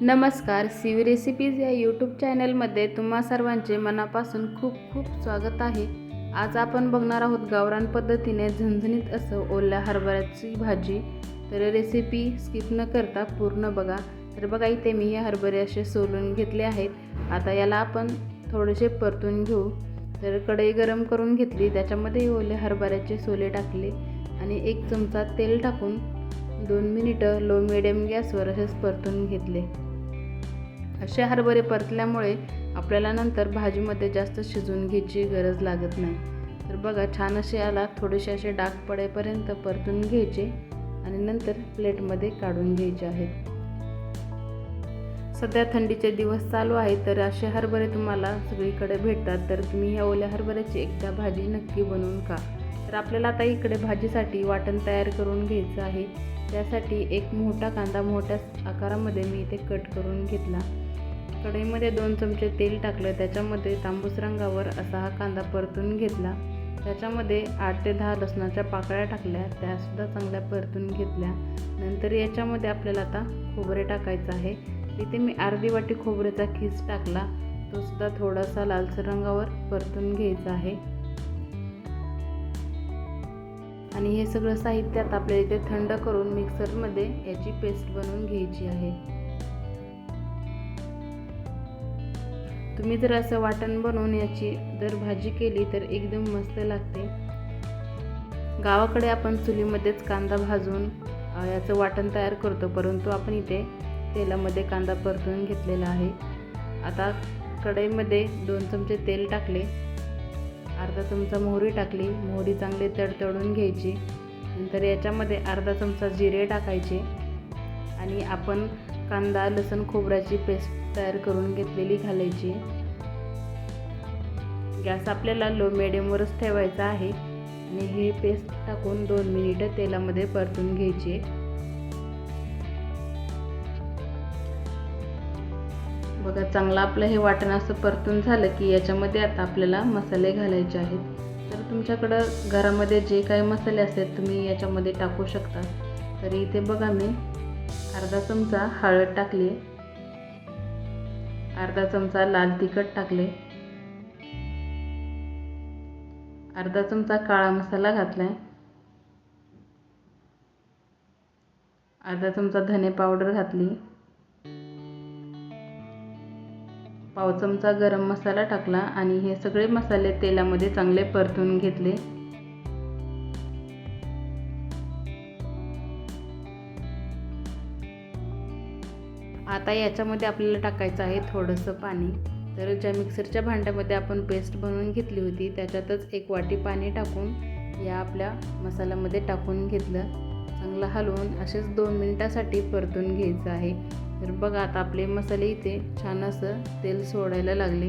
नमस्कार CV recipes या YouTube चॅनलमध्ये तुम्हा सर्वांचे मनापासून खूप खूप स्वागत आहे. आज आपण बघणार आहोत गावरान पद्धतीने झणझणीत असं ओल्या हरभऱ्याची भाजी. तर रेसिपी स्किप न करता पूर्ण बघा. तर बघा इथे मी हे हरभरे असे सोलून घेतले आहेत. आता याला आपण थोडेसे परतून घेऊ. तर कढई गरम करून घेतली त्याच्यामध्ये ओले हरभऱ्याचे सोले टाकले आणि एक चमचा तेल टाकून दोन मिनिटं लो मिडियम गॅसवर असेच परतून घेतले. असे हरभरे परतल्यामुळे आपल्याला नंतर भाजीमध्ये जास्त शिजवून घ्यायची गरज लागत नाही. तर बघा छान असे आला थोडेसे असे डाग पडेपर्यंत परतून घ्यायचे आणि नंतर प्लेटमध्ये काढून घ्यायचे आहेत. सध्या थंडीचे दिवस चालू आहे तर असे हरभरे तुम्हाला सगळीकडे भेटतात. तर तुम्ही ह्या ओल्या हरभऱ्याची एकदा भाजी नक्की बनवून खा. तर आपल्याला आता इकडे भाजीसाठी वाटण तयार करून घ्यायचं आहे. त्यासाठी एक मोठा कांदा मोठ्या आकारामध्ये मी इथे कट करून घेतला. कढईमध्ये दोन चमचे तेल टाकलं त्याच्यामध्ये तांबूस रंगावर असा हा कांदा परतून घेतला. त्याच्यामध्ये आठ ते दहा लसणाच्या पाकळ्या टाकल्या त्यासुद्धा चांगल्या परतून घेतल्या. नंतर याच्यामध्ये आपल्याला आता खोबरे टाकायचं आहे. इथे मी अर्धी वाटी खोबऱ्याचा खीस टाकला तो सुद्धा थोडासा लालसर रंगावर परतून घ्यायचा आहे. आणि हे सगळं साहित्य आता आपल्या इथे थंड करून मिक्सरमध्ये याची पेस्ट बनवून घ्यायची आहे. तुम्ही जर असं वाटण बनवून याची जर भाजी केली तर एकदम मस्त लागते. गावाकडे आपण चुलीमध्येच कांदा भाजून याचं वाटण तयार करतो परंतु आपण इथे तेलामध्ये कांदा परतून घेतलेला आहे. आता कढईमध्ये दोन चमचे तेल टाकले अर्धा चमचा मोहरी टाकली मोहरी चांगली तडतडून घ्यायची. नंतर याच्यामध्ये अर्धा चमचा जिरे टाकायचे. आणि आपण कांदा लसूण खोबऱ्याची पेस्ट तयार करून घेतलेली घालायची. गॅस आपल्याला लो मिडियमवरच ठेवायचा आहे आणि हे पेस्ट टाकून दोन मिनिटं तेलामध्ये परतून घ्यायची. बघा चांगलं आपलं हे वाटण असं परतून झालं की याच्यामध्ये आता आपल्याला मसाले घालायचे आहेत. तर तुमच्याकडं घरामध्ये जे काही मसाले असतात तुम्ही याच्यामध्ये टाकू शकता. तर इथे बघा मी अर्धा चमचा हळद टाकली. अर्धा चमचा लाल तिखट टाकले. अर्धा चमचा काळा मसाला घातलाय. अर्धा चमचा धने पावडर घातली. पाव चमचा गरम मसाला टाकला आणि हे सगळे मसाले तेलामध्ये चांगले परतून घेतले. आता याच्यामध्ये आपल्याला टाकायचं आहे थोडंसं पाणी. तर ज्या मिक्सरच्या भांड्यामध्ये आपण पेस्ट बनवून घेतली होती त्याच्यातच एक वाटी पाणी टाकून या आपल्या मसाल्यामध्ये टाकून घेतलं. चांगलं हलवून असेच दोन मिनटासाठी परतून घ्यायचं आहे. तर बघा आता आपले मसाले इथे छान असं तेल सोडायला लागले.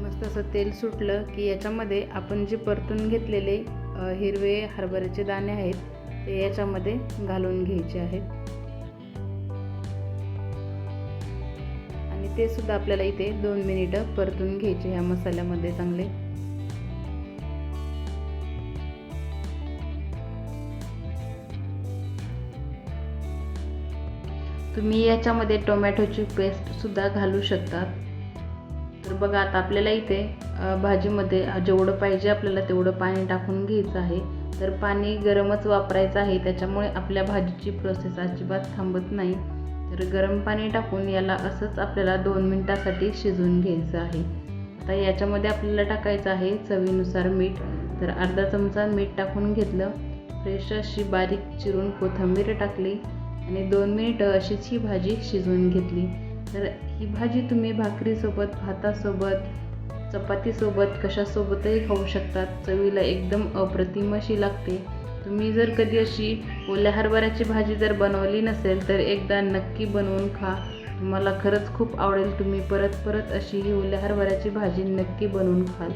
मस्त असं तेल सुटलं की याच्यामध्ये आपण जे परतून घेतलेले हिरवे हरभऱ्याचे दाणे आहेत ते याच्यामध्ये घालून घ्यायचे आहेत. आणि ते सुद्धा आपल्याला इथे दोन मिनिटं परतून घ्यायचे ह्या मसाल्यामध्ये चांगले. तुम्ही याच्यामध्ये टोमॅटोची पेस्टसुद्धा घालू शकतात. तर बघा आता आपल्याला इथे भाजीमध्ये जेवढं पाहिजे आपल्याला तेवढं पाणी टाकून घ्यायचं आहे. तर पाणी गरमच वापरायचं आहे त्याच्यामुळे आपल्या भाजीची प्रोसेस अजिबात थांबत नाही. तर गरम पाणी टाकून याला असंच आपल्याला दोन मिनटासाठी शिजवून घ्यायचं आहे. आता याच्यामध्ये आपल्याला टाकायचं आहे चवीनुसार मीठ. तर अर्धा चमचा मीठ टाकून घेतलं. फ्रेश अशी बारीक चिरून कोथिंबीर टाकली आणि दोन मिनिटं अशीच ही भाजी शिजवून घेतली. तर ही भाजी तुम्ही भाकरीसोबत भातासोबत चपातीसोबत कशासोबतही खाऊ शकतात. चवीला एकदम अप्रतिम अशी लागते. तुम्ही जर कधी अशी ओल्या हरभऱ्याची भाजी जर बनवली नसेल तर एकदा नक्की बनवून खा. तुम्हाला खरंच खूप आवडेल. तुम्ही परत परत अशी ही ओल्या हरभऱ्याची भाजी नक्की बनवून खाल.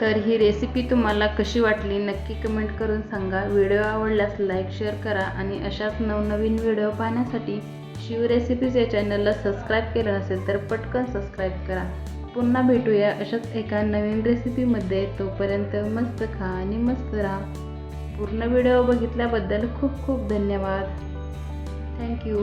तर ही रेसिपी तुम्हाला कशी वाटली नक्की कमेंट करून सांगा. व्हिडिओ आवडल्यास लाईक शेअर करा आणि अशाच नवनवीन व्हिडिओ पाहण्यासाठी शिव रेसिपीज या चॅनलला सबस्क्राईब केलं नसेल तर पटकन सबस्क्राईब करा. पुन्हा भेटूया अशाच एका नवीन रेसिपीमध्ये तोपर्यंत मस्त खा आणि मस्त राहा. पूर्ण व्हिडिओ बघितल्याबद्दल खूप खूप धन्यवाद. थँक्यू